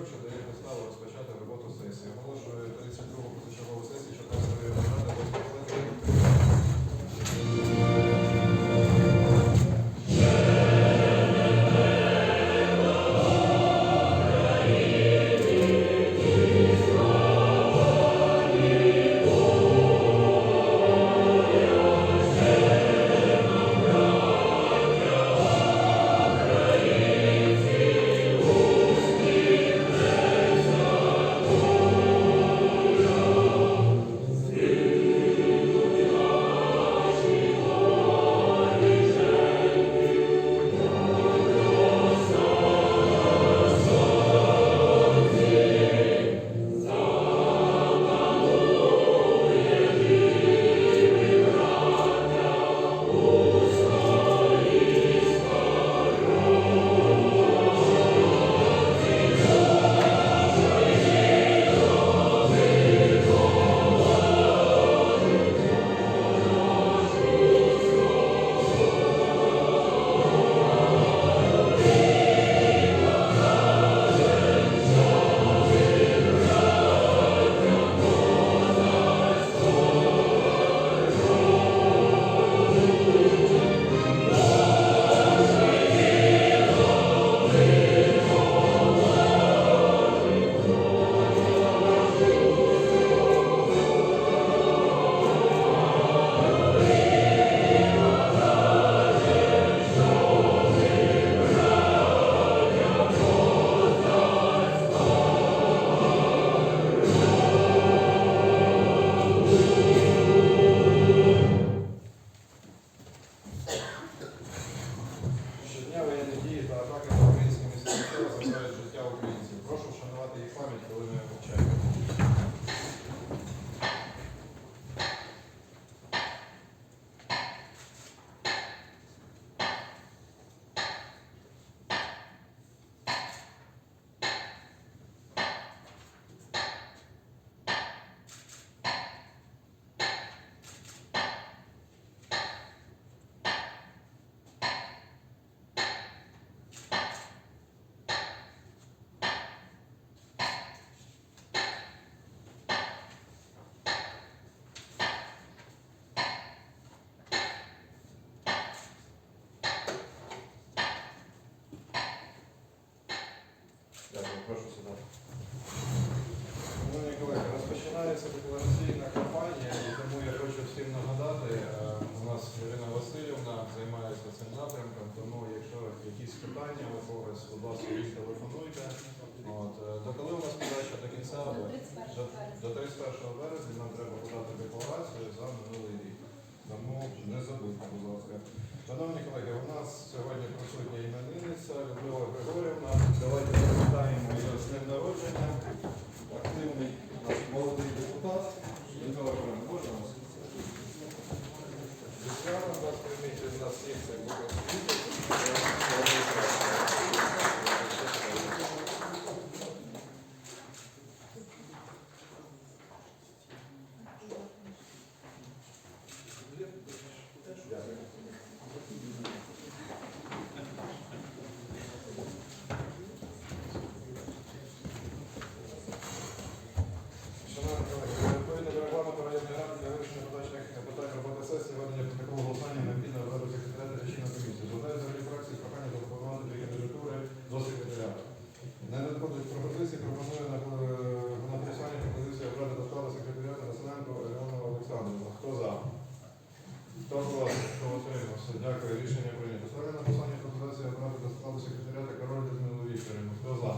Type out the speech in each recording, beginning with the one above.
Гончарук, що дає поставу розпочати роботу сесії. Оголошую вшанувати коли ми мовчаємо. Дякую, прошу сідати. Шановні колеги, розпочинається деклараційна кампанія, і тому я хочу всім нагадати, е, у нас Ірина Васильівна займається цим напрямком, тому якщо якісь питання у когось, будь ласка, їх телефонуйте. От, е, до коли у нас подача до кінця? До 31 До, березня. 31 березня нам треба подати декларацію за минулий рік. Тому не забудьте, будь ласка. Шановні колеги, у нас сьогодні присутня іменинниця Людмила Григорівна. Давайте привітаємо її з днем народження. Активний молодий депутат. Людмила Григорівна, можна вас? Святом вас прийміть від нас всіх Шановні колеги, відповідно до регламенту районної ради для вирішення поточних питань роботи сесії, ведення протоколу голосування необхідно обрати секретаря рішення комісії. Звертаю взагалі фракції з проханням запропонувати дві кандидатури до секретаріату. Не надходить пропозиції, пропоную на, е, на голосування пропозицію обрати до складу секретаріату Василенко Альону Олександрівну. Хто за? Хто проти? Хто утримався? Дякую. Рішення прийнято. Ставлю на голосування пропозицію обрати до складу секретаріату Король Людмилу Вікторівну. Хто за?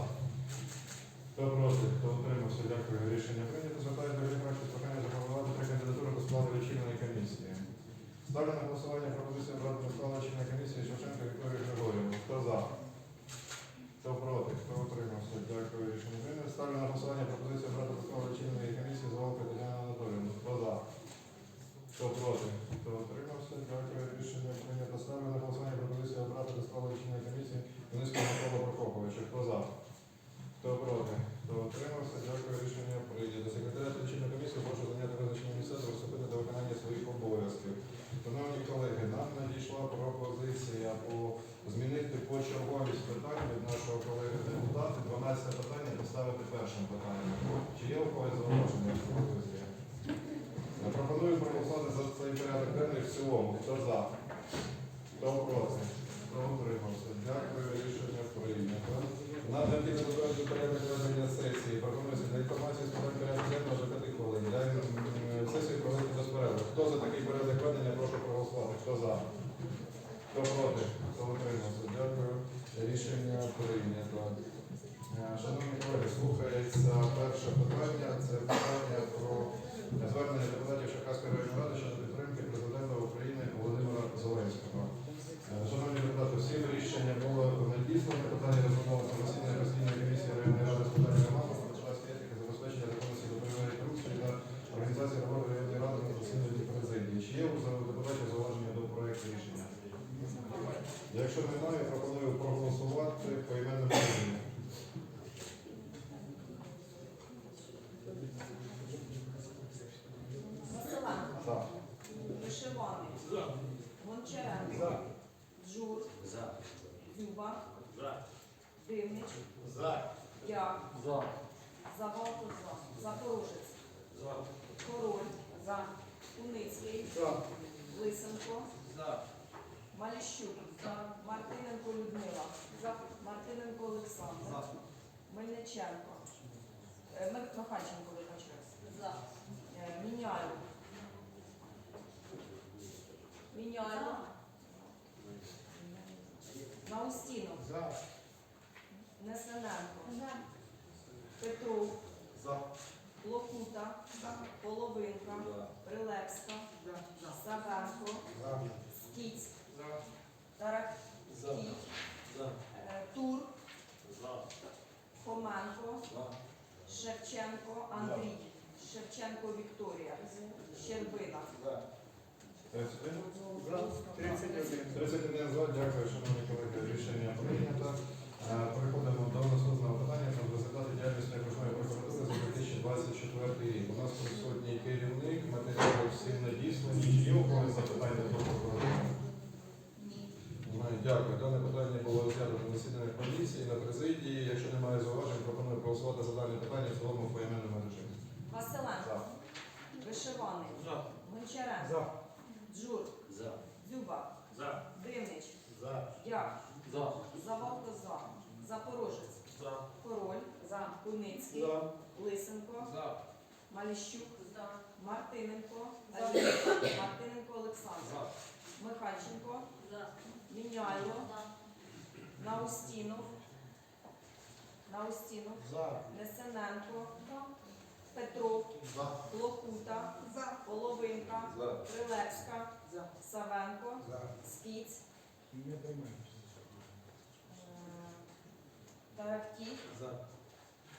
Хто проти? Хто утримався? Дякую. Рішення прийнято. Звертаю до з проханням запропонувати три кандидатури до складу лічильної комісії. Ставлю на голосування пропозицію обрати до складу лічильної комісії Шевченка Вікторію Григорівну. Хто за? Хто проти? Хто утримався? Дякую. Рішення прийнято. Ставлю на голосування пропозицію обрати до складу лічильної комісії Золока Тетяна Анатоліївну. Хто за? Хто проти? Хто утримався? Дякую. Рішення прийнято. Ставлю на голосування пропозицію обрати до складу лічильної комісії Донецького Микола Прокоповича. Хто за? Хто проти? Хто утримався? Дякую. Рішення прийнято. Секретаря лічильної комісії прошу зайняти визначення місця та приступити до виконання своїх обов'язків. Шановні колеги, нам надійшла пропозиція по змінити почерговість питань від нашого колеги депутата. 12 питання поставити першим питанням. Чи є у когось зауваження пропоную проголосувати за цей порядок денний в цілому. Хто за? Хто проти? Хто утримався? Дякую, рішення прийнято. Нам необхідно затвердити порядок ведення сесії. Пропонується для інформації з порядку денного до 5 хвилин. Для м, сесії проводити без перерви. Хто за такий порядок ведення, прошу проголосувати. Хто за? Хто проти? Хто утримався? Дякую. Рішення прийнято. Е, Шановні колеги, слухається перше питання. Це питання про звернення Черкаської районної ради щодо підтримки президента України Володимира Зеленського. Е, Шановні депутати, всі рішення було надіслане. Питання розглянулося на засіданні постійної комісії районної ради з питань регламенту, депутатської етики, забезпечення законності доповідної корупції та організації роботи районної ради на засіданні президії. Чи є у депутатів зауваження до проекту рішення? Якщо немає, пропоную проголосувати по іменному рішенню. Василенко, Так. Вишиваний, Гончаренко, За. Джур, За. Дзюба, За. Дивнич, За. Дяк, За. Завалко, за. Запорожець, За. Король, за. Куницький, За. Лисенко, За. Маліщук, за. Мартиненко Людмила, за. Мартиненко Олександр, За. Мельниченко, Е, Мих- Михальченко, вибачаюсь, за. Е, Міняйло, Міняйло, Наустінов, За. Несененко, Петров, За. Локута, Половинка, Прилепська, Савенко, За. Скіць, е, Тур. Хоменко. Шевченко, Андрій, Шевченко Вікторія, Щербина. За. 31? За. 31. 31 за. Дякую, шановні колеги. Рішення прийнято. Е, Переходимо до наступного питання результати діяльності 2024 рік. У нас присутній керівник, матеріали всім надіслані. Чи є у когось запитання до прокуратури? Немає. Дякую. Дане питання було розглянуто на засіданнях комісії, на президії. Якщо немає зауважень, пропоную проголосувати за дане питання в цілому в поіменному режимі. Василенко, Вишиваний, За. Гончаренко, За. Джур, За. Дзюба, За. Дивнич, За. Дяк, За. Завалко, за. Запорожець, За. За. Куницький, За. Лисенко, За. Маліщук, Мартиненко, Аліна, Мартиненко Олександр, За. Михальченко, Міняйло, Наустінов, Наустінов, За. Несененко, Петров, За. Локута, Половинка, За. Прилепська, Савенко, За. Скіць, Не приймаємо. е, За.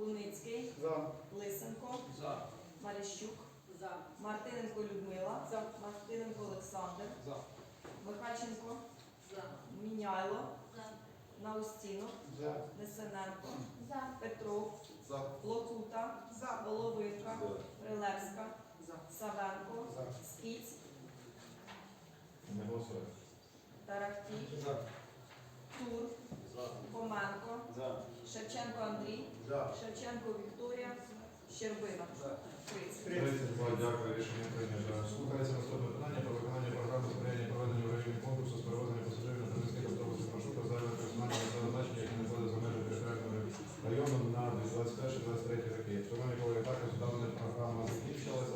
Куницький, За. Лисенко, За. Маріщук, Мартиненко Людмила, Мартиненко Олександр, За. Михальченко, Міняйло, Наустінов, За. Несененко, Петров, За. Локута, Половинка, Прилепська, Савенко, За. Скіць, Не голосує. Тарахтій, За. Тур, За. Хоменко, За. Шевченко Андрій, За. Шевченко Вікторія, Щербина. За. 30. 32, дякую, рішення прийнято. Слухається наступне питання про виконання програми сприяння проведення в районі конкурсу з перевезення пасажирів на приміських автобусних маршрутах загального пересування населеного значення, які знаходяться за межами територіального району на 21-23 роки. Шановні колеги, також дана програма закінчилася,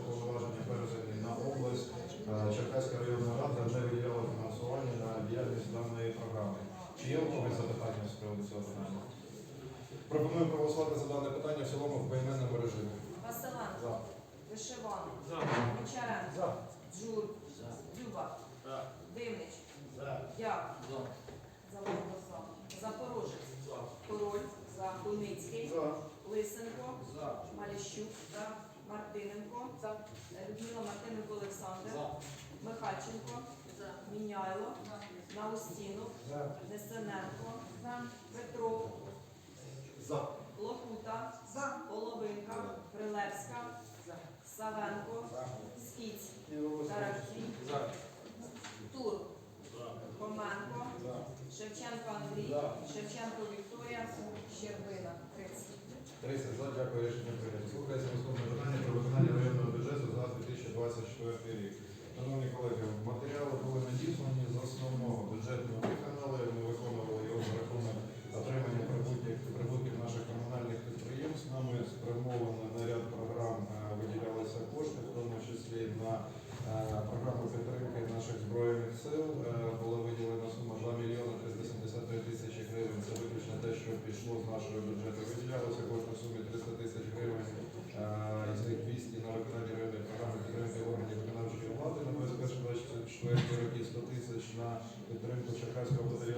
Гаустінов, Несененко, Петров, Лохута, Половинка, Прилепська, Савенко, Скіць, Таракій, Тур, Коменко, Шевченко Андрій, Шевченко Вікторія, Щербина. 30. За. Дякую рішення прийнято. Слухається наступне питання про виконання районного бюджету за 2024 рік. Шановні колеги, матеріали були надіслані з основного бюджетного. підтримку Черкаського батальйону.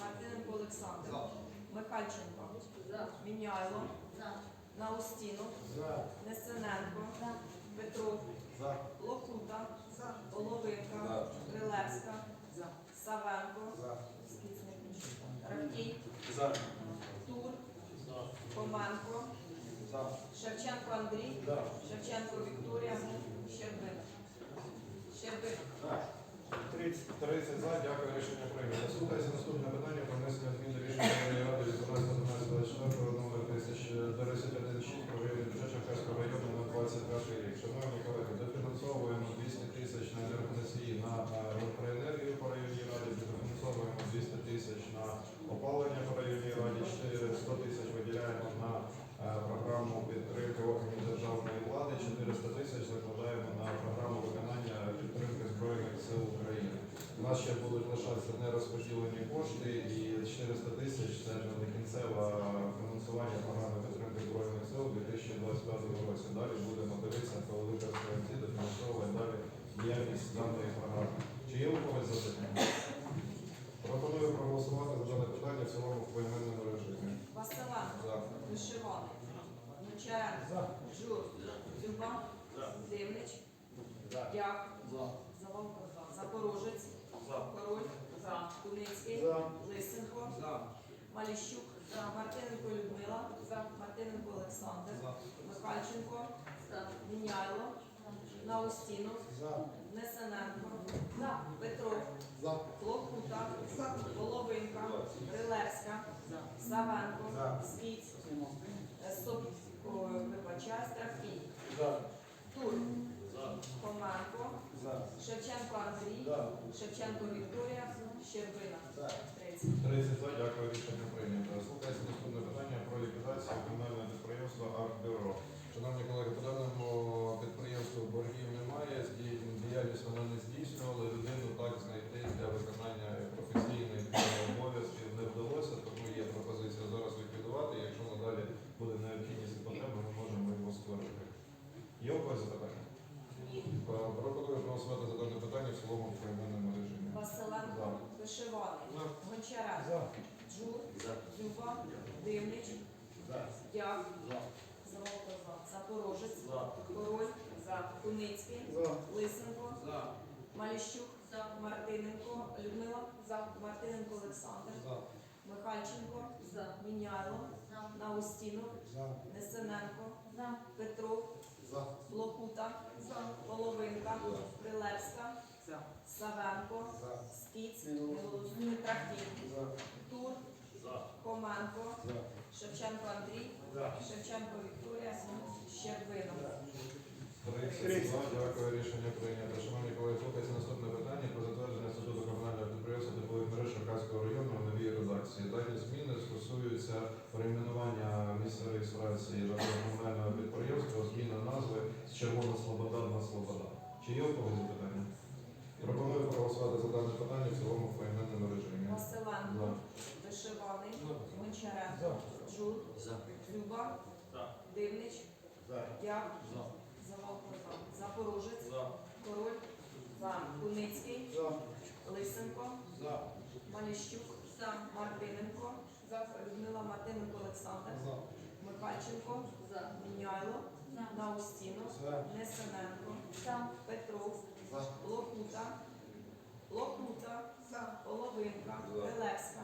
Мартиненко Олександр. За. Михальченко. За. Міняйло. За. Наустінов. За. Несененко. За. Петров. За. Лохута. За. Головинка. За. Крилевська. За. Савенко. За. Равній. За. Тур. За. Коменко. За. Шевченко Андрій. За. Шевченко Вікторія. Щербин. Щербин. За. 30 за. Дякую. Рішення прийнято. Слухається наступне питання про внесення змін до рішення ради 18 24 przeczytać Полищук, за Мартиненко Людмила, за Мартиненко Олександр, Михальченко, Міняйло, Наустінов, Несененко, Петров, Лохута, Головинка, Рилевська, Савенко, Свіць, е, Вибачай, Страфій, Тур, Коменко, Шевченко Андрій, Шевченко Вікторія, Щербина. 30. 30 дякую. Верещук за Мартиненко Людмила за Мартиненко Олександр. За. Михальченко за Міняйло за. Наустінов за. Несененко за. Петров за. Лохута за. Половинка за. Прилепська за. Савенко за. Скіць Митрахів Тур за. Коменко за. Шевченко Андрій за. Шевченко Вікторія Щербинов. 32. Дякую. Рішення прийнято. Шановні колеги, слухайте наступне питання про затвердження статуту комунального підприємства теплових мереж Черкаського району в новій редакції. Дані зміни стосуються перейменування місця реєстрації комунального підприємства, зміна назви з Червона Слобода на Слобода. Чи є у запитання? Пропоную проголосувати за дане питання в цілому в поіменному режимі. Василенко, Вишиваний, Гончаренко, Жур, Дзюба, Дивнич, Дяк, Запорожець, Король, Куницький, Лисенко, Маліщук, Мартиненко, Людмила Мартиненко, Олександр, Михальченко, Міняйло, Наустіно, Несененко, Петров, Локута, Локута, Половинка, Прилепська,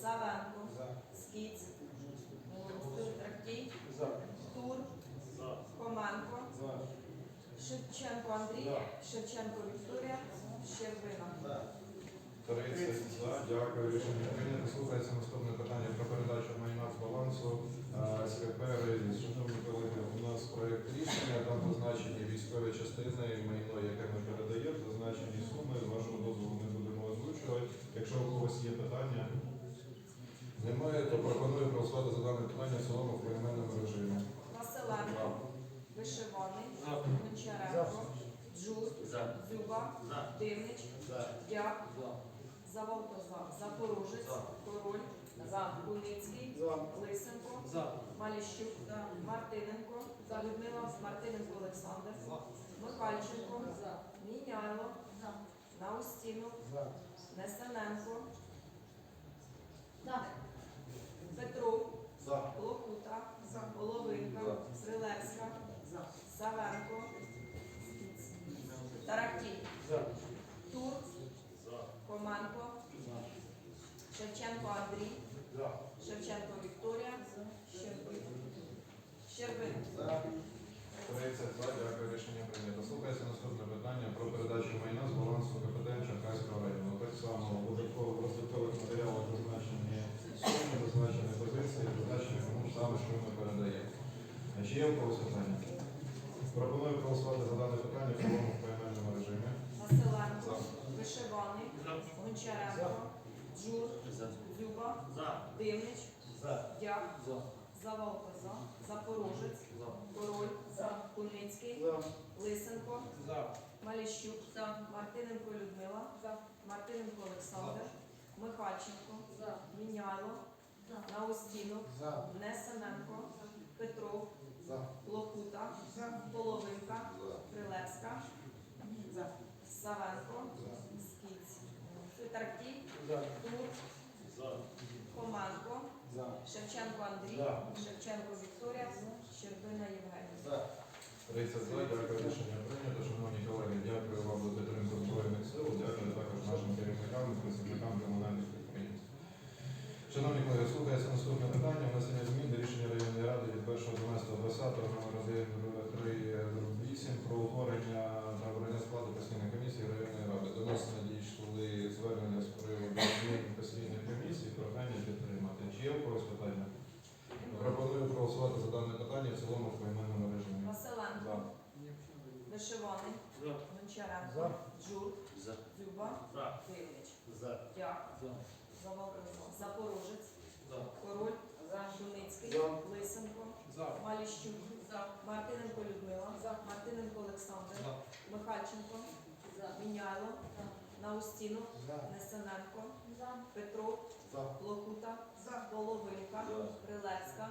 Савенко, Скіць, Трактій, Тур, Коменко, Шевченко Андрій, Шевченко Вікторія, Щербина. 30 за. Дякую. Рішення прийнято. Слухається наступне питання про передачу майна з балансу е, СКП «Рейс». Шановні колеги, у нас проєкт рішення, там зазначені військові частини і майно, яке ми передаємо, зазначені суми. З вашого дозволу не будемо озвучувати. Якщо у когось є питання, немає, то пропоную проголосувати за дане питання в цілому в поіменному режимі. Василенко, Вишиваний, Гончаренко, Джур, Дзюба, Дивнич, Дяк, Заволко, Запорожець, Король, Куницький, Лисенко, Маліщук, Мартиненко, Людмила Мартиненко Олександр, Михальченко, Міняйло, Наустінов, Несененко, Петров, Локута, Половинка, Прилепська, Савенко, Тарахтій, Тур, Коменко, Шевченко Андрій, Шевченко Вікторія. Щербина. 30 за. Дякую. Рішення прийнято. Слухається наступне питання про передачу майна з балансу КПД Черкаського району. Так само у додаткових матеріалах зазначені суми, зазначені позиції, зазначені кому саме, що ми передаємо. Чи є у когось питання? Пропоную проголосувати за дане питання в цілому в поіменному режимі. Василенко, Вишиваний, Гончаренко, Джур, Дзюба, Дивнич, Дяк, Заволко, Запорожець, Король, Куницький, Лисенко, Маліщук, Мартиненко Людмила, Мартиненко Олександр, Михальченко, Міняйло, Наустінов, Несененко, Петров, Локута, Половинка, Прилепська, Савенко, Скіць, Таркій, Тур, Коменко, Шевченко Андрій, Шевченко Вікторія, Щербина Євгенія. 30 за. Дякую. Рішення прийнято. Шановні колеги, дякую вам за підтримку Збройних сил. Дякую також нашим керівникам і працівникам комунальних. Шановні колеги, слухається наступне питання. Внесення змін до рішення районної ради від 1.12.20 номер 1.3.8 про утворення та обрання складу постійної комісії районної ради. До нас надійшли звернення з приводу змін постійних комісій. Прохання підтримати. Чи є у когось питання? Пропоную проголосувати за дане питання в цілому в поіменному режимі. Василенко, За. Вишиваний, Гончаренко, Джур, Дзюба, Дивнич, Дяк, Заволко, Запорожець, Король, Куницький, Лисенко, Маліщук, Мартиненко Людмила, Мартиненко Олександр, Михальченко, Міняйло, Наустінов, Несененко, Петров, Локута, Половинка, Прилепська,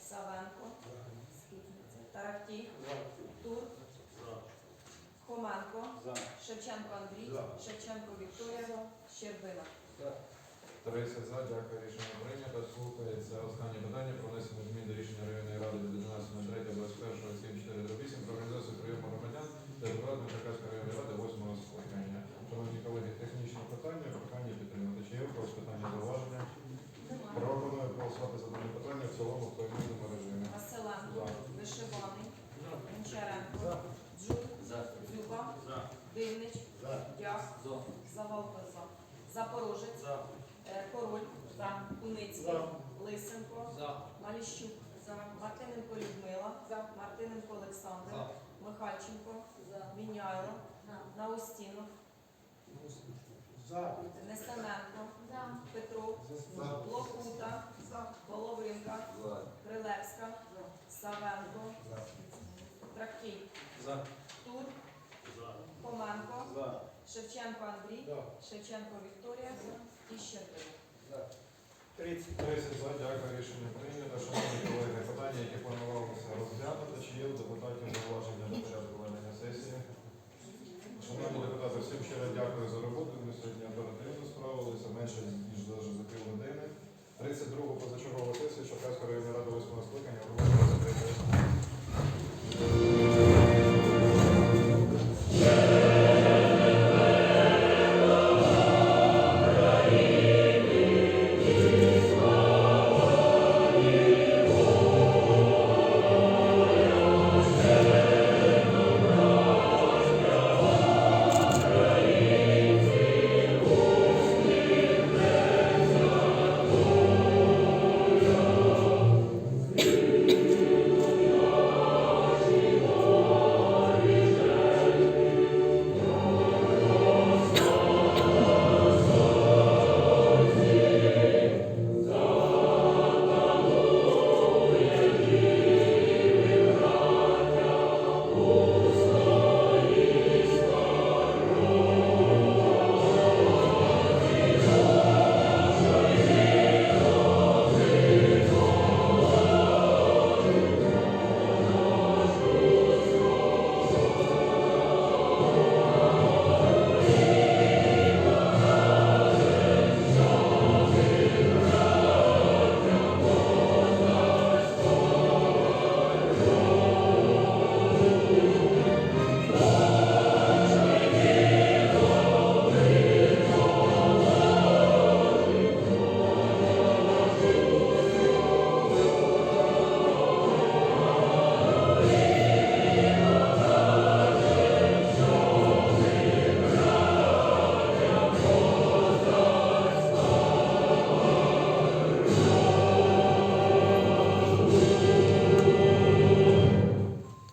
Савенко, Скітниця, Тарахтій, Тур, Хоменко, Шевченко Андрій, Шевченко Вікторія, Щербина. Троїся за, дякую, рішення прийнято. Слухається останнє питання про внесення змін до рішення районної ради від 11.03.21.748 про організацію прийому громадян та проведення Черкаської районної ради восьмого скликання. Шановні колеги, технічне питання, прохання підтримати. Чи є вопрос питання зауваження? Пропоную голосувати за дане питання в цілому в повільному режимі. Василенко, Вишиваний, Гончаренко, Джук, Дзюба, Дивнич, Дях, Завалка, Запорожець. Джур, Поліщук, Мартиненко Людмила, Мартиненко Олександр, За. Михальченко, Міняйло, Наустінов, За. Нестеменко, Петров, Локута, Половинка, Крилевська, Савенко, Трактій, За. Тур, Хоменко, За. Шевченко Андрій, За. Шевченко Вікторія і Щербина. 30. 30 за, дякую, рішення прийнято. Шановні колеги, питання, які планувалися, розглянути, чи є у депутатів зауваження на порядку ведення сесії? Шановні депутати, всім щиро дякую за роботу. Ми сьогодні оперативно справилися, менше ніж навіть за пів години. 32 позачергова сесія Черкаської районної ради 8-го скликання.